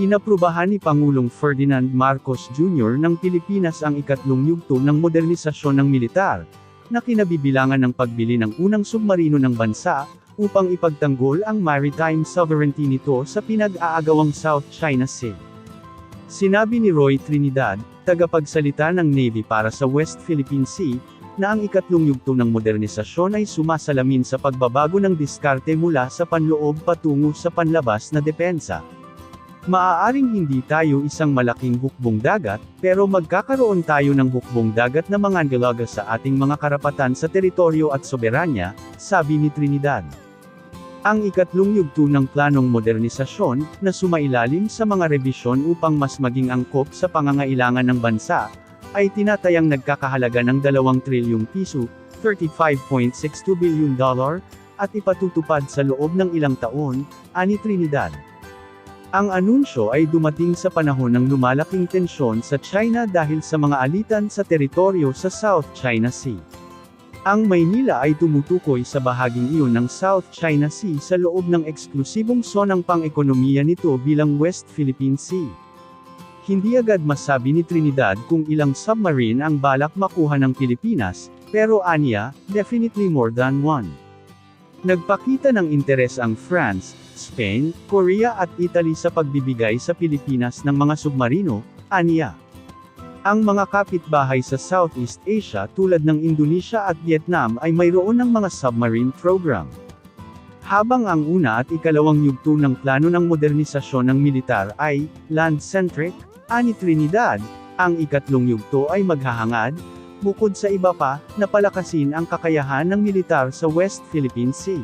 Inaprubahan ni Pangulong Ferdinand Marcos Jr. ng Pilipinas ang ikatlong yugto ng modernisasyon ng militar, na kinabibilangan ng pagbili ng unang submarino ng bansa, upang ipagtanggol ang maritime sovereignty nito sa pinag-aagawang South China Sea. Sinabi ni Roy Trinidad, tagapagsalita ng Navy para sa West Philippine Sea, na ang ikatlong yugto ng modernisasyon ay sumasalamin sa pagbabago ng diskarte mula sa panloob patungo sa panlabas na depensa. Maaaring hindi tayo isang malaking hukbong dagat, pero magkakaroon tayo ng hukbong dagat na mga angalaga sa ating mga karapatan sa teritoryo at soberanya, sabi ni Trinidad. Ang ikatlong yugto ng planong modernisasyon, na sumailalim sa mga rebisyon upang mas maging angkop sa pangangailangan ng bansa, ay tinatayang nagkakahalaga ng 2 trilyong piso, 35.62 billion dollar, at ipatutupad sa loob ng ilang taon, ani Trinidad. Ang anunsyo ay dumating sa panahon ng lumalaking tensyon sa China dahil sa mga alitan sa teritoryo sa South China Sea. Ang Maynila ay tumutukoy sa bahaging iyon ng South China Sea sa loob ng eksklusibong sonang pang-ekonomiya nito bilang West Philippine Sea. Hindi agad masabi ni Trinidad kung ilang submarine ang balak makuha ng Pilipinas, pero anya, definitely more than one. Nagpakita ng interes ang France, Spain, Korea at Italy sa pagbibigay sa Pilipinas ng mga submarino, aniya. Ang mga kapitbahay sa Southeast Asia tulad ng Indonesia at Vietnam ay mayroon ng mga submarine program. Habang ang una at ikalawang yugto ng plano ng modernisasyon ng militar ay land-centric, ani Trinidad, ang ikatlong yugto ay maghahangad, bukod sa iba pa, na palakasin ang kakayahan ng militar sa West Philippine Sea.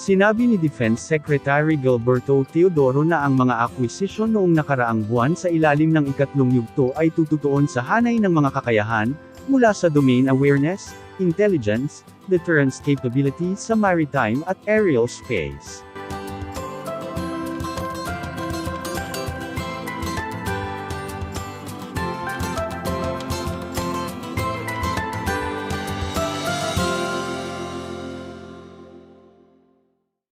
Sinabi ni Defense Secretary Gilberto Teodoro na ang mga akwisisyon noong nakaraang buwan sa ilalim ng ikatlong yugto ay tututuon sa hanay ng mga kakayahan, mula sa domain awareness, intelligence, deterrence capability sa maritime at aerial space.